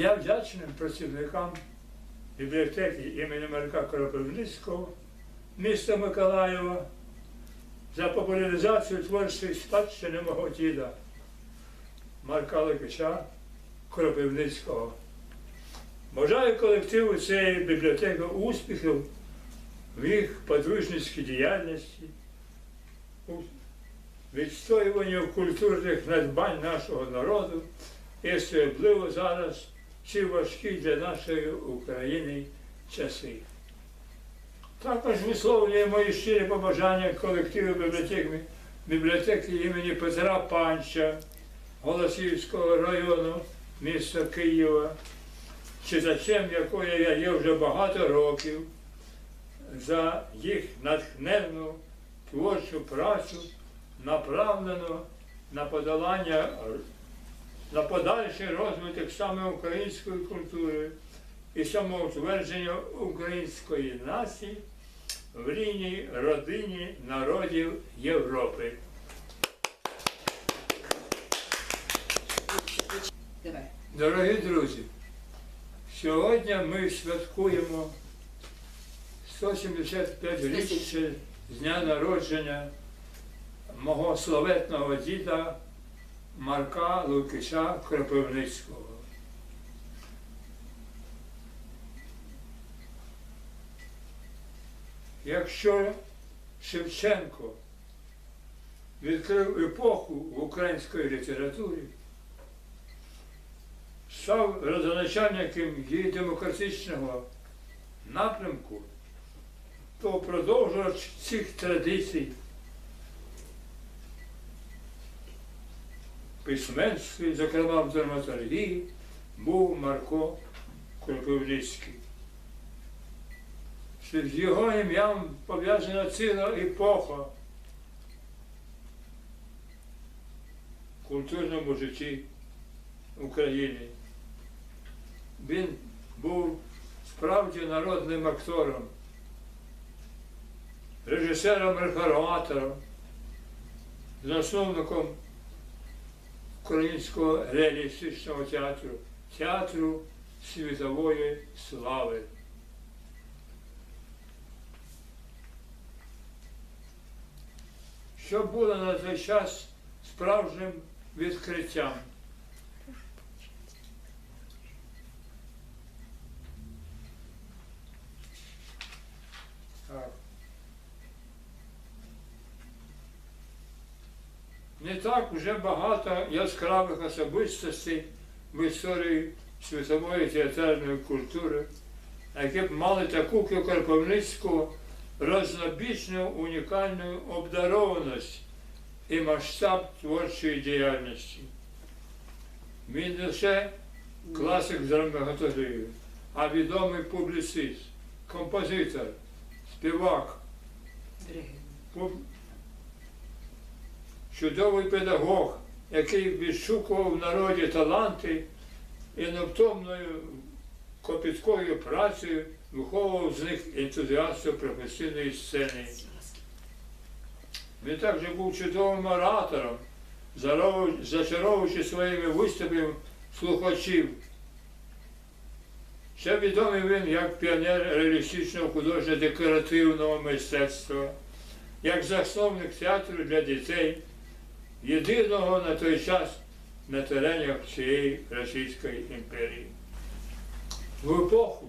Я вдячним працівникам бібліотеки імені Марка Кропивницького міста Миколаєва за популяризацію творчої спадщини мого діда Марка Ликича Кропивницького. Бажаю колективу цієї бібліотеки успіхів в їх подружницькій діяльності, у відстоюванні культурних надбань нашого народу і особливо зараз ці важкі для нашої України часи. Також висловлюю мої щирі побажання колективу бібліотеки, бібліотеки імені Петра Панча Голосівського району міста Києва, читачем якої я є вже багато років, за їх натхненну творчу працю, направлену на подолання, на подальший розвиток саме української культури і самоутвердження української нації в рідній родині народів Європи. Давай. Дорогі друзі, сьогодні ми святкуємо 175 річчя з дня народження мого славетного діда Марка Лукича Кропивницького. Якщо Шевченко відкрив епоху в українській літературі, став родоначальником її демократичного напрямку, то продовжувач цих традицій письменстві, зокрема в драматургії, був Марко Кропивницький. З його ім'ям пов'язана ціла епоха в культурному житті України. Він був справді народним актором, режисером реформатором, засновником українського реалістичного театру, театру світової слави. Що було на той час справжнім відкриттям. Не так вже багато яскравих особистостей в історії світової театральної культури, які б мали таку Кропивницьку рознобічну унікальну обдарованість і масштаб творчої діяльності. Він не лише класик драматургії, а відомий публіцист, композитор, співак, чудовий педагог, який відшукував в народі таланти і невтомною копіткою працею виховував з них ентузіастів професійної сцени. Він також був чудовим оратором, зачаровуючи своїми виступами слухачів. Ще відомий він як піонер реалістичного художньо-декоративного мистецтва, як засновник театру для дітей, єдиного на той час на теренах всієї Російської імперії. В епоху,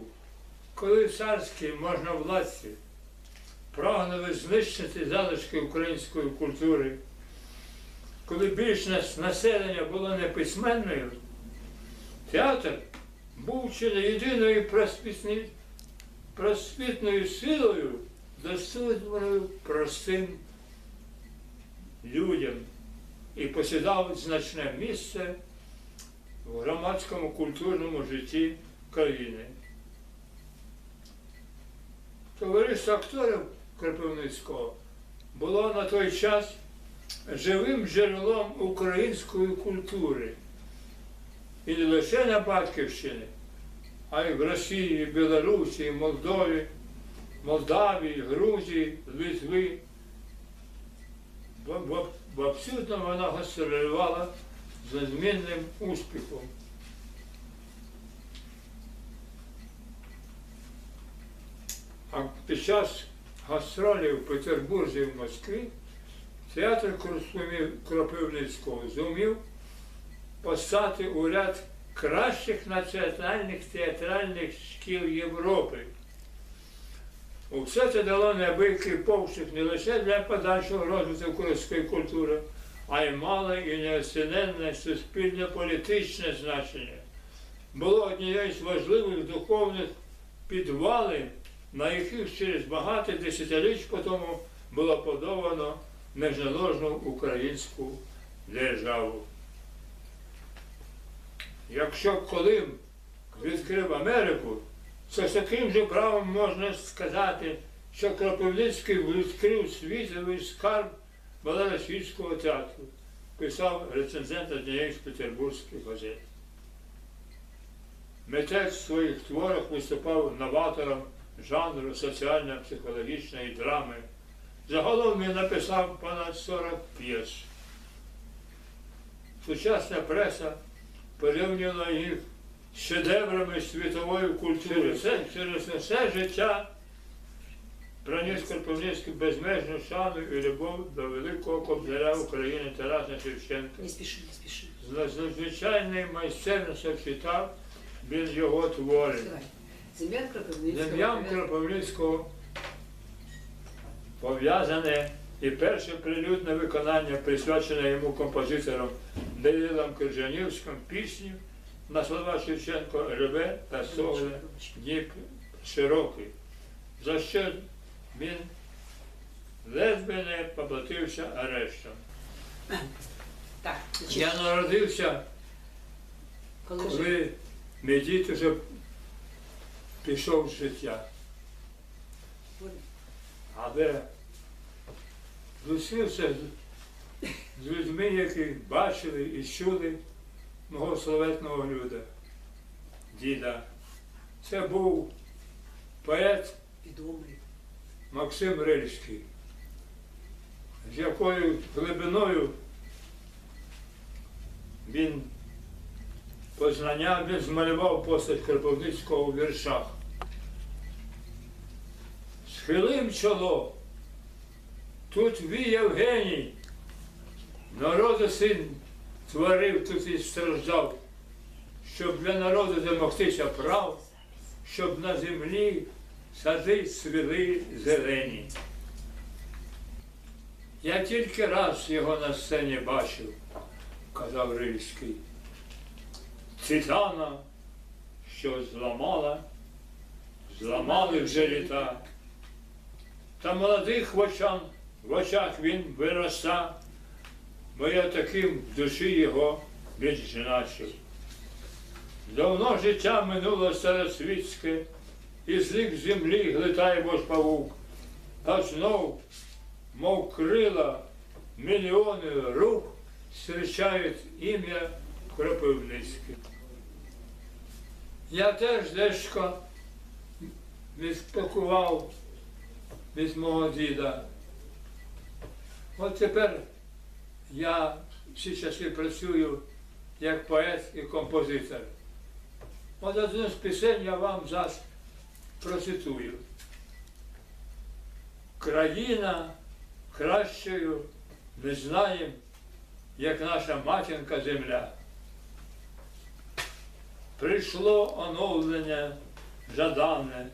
коли царські можновладці прагнули знищити залишки української культури, коли більшість населення було неписьменною, театр був чи не єдиною просвітною силою, доступною простим людям і посідав значне місце в громадському культурному житті країни. Товариство акторів Кропивницького було на той час живим джерелом української культури. І не лише на Батьківщині, а й в Росії, Білорусі, Молдові, Молдавії, Грузії, Литві. Повсюдно вона гастролювала з незмінним успіхом. А під час гастролів в Петербурзі і в Москві театр Кропивницького зумів постати у ряд кращих національних театральних шкіл Європи. Усе це дало неабиякий повшик не лише для подальшого розвитку української культури, а й мало і неоціненне суспільне політичне значення. Було однією з важливих духовних підвалин, на яких через багато десятиліть по тому було подовано незалежну українську державу. Якщо Колим відкрив Америку, то з таким же правом можна сказати, що Кропивницький відкрив світовий скарб Баларосійського театру, писав рецензент однієї з петербурзьких газет. Митець в своїх творах виступав новатором жанру соціально-психологічної драми. Загалом він написав понад 40 п'єс. Сучасна преса порівняла їх шедеврами світової культури. Це через все життя проніс Кропивницький безмежну шану і любов до великого кобзаря України Тараса Шевченка. Не спіши, не спіши. З надзвичайною майстерністю читав він його твори. Давай. Зем'ян Кропивницького. Пов'язане і перше прилюдне виконання, присвячене йому композитором Данилом Крижанівським пісню на слова Шевченко Реве та Согле Дніп широкий, за що він ледве не поплатився арештом. Так, Я народився, коли коли мій дід уже пішов з життя. Але зустрівся з- з людьми, які бачили і чули мого славетного люда, діда. Це був поет. Максим Рильський, з якою глибиною він познання, він змалював постать Кропивницького у віршах. Схилим чоло, тут твій Євгеній, народу син творив тут і страждав, щоб для народу домогтися прав, щоб на землі сади цвіли зелені. Я тільки раз його на сцені бачив, казав Рильський. Титана, що зламала, зламали вже літа. Та молодих в очах, в очах він вироста, бо я таким в душі його відзначив. Давно життя минуло старосвітське, і з лік землі глитає бож павук, а знов, мов крила, мільйони рук зустрічають ім'я Кропивницьке. Я теж дечко відспакував від мого діда. От тепер я всі часи працюю як поет і композитор. От одну з пісень я вам зараз процитую. Країна кращою не знаєм, як наша матінка земля. Прийшло оновлення жадане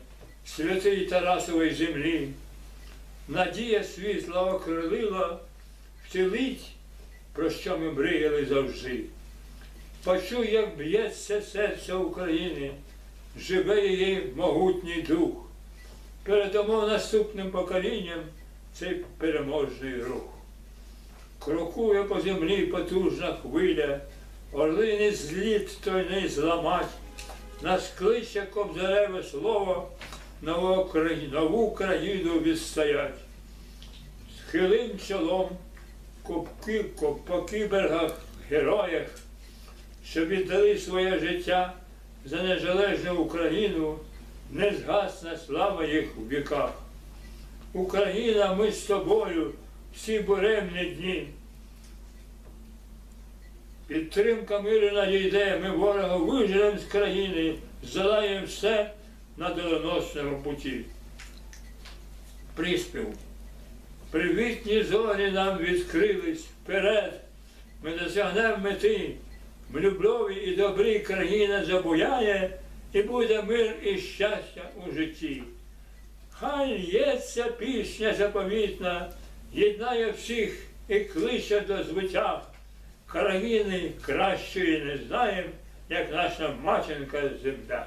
святий Тарасової землі. Надія світла окрилила, втілить, про що ми мріяли завжди. Почуй, як б'ється серце України, живе її могутній дух. Передамо наступним поколінням цей переможний рух. Крокує по землі потужна хвиля, орлини зліт той не зламать, нас кличе кобзареве слово, нову країну відстоять. Схилим чолом копки, коп- по кібергах, героях, що віддали своє життя за незалежну Україну, не згасне слава їх у віках. Україна, ми з тобою всі буремні дні. Підтримка миру надійде, ми ворога виженемо з країни, здолаємо все на доленосному путі. приспів. Привітні зорі нам відкрились вперед. Ми досягнемо мети. В любові і добрій країна забуяє, і буде мир і щастя у житті. Хай лється пісня заповітна, єднає всіх і кличе до звиття. Країни кращої не знаєм, як наша матінка земля.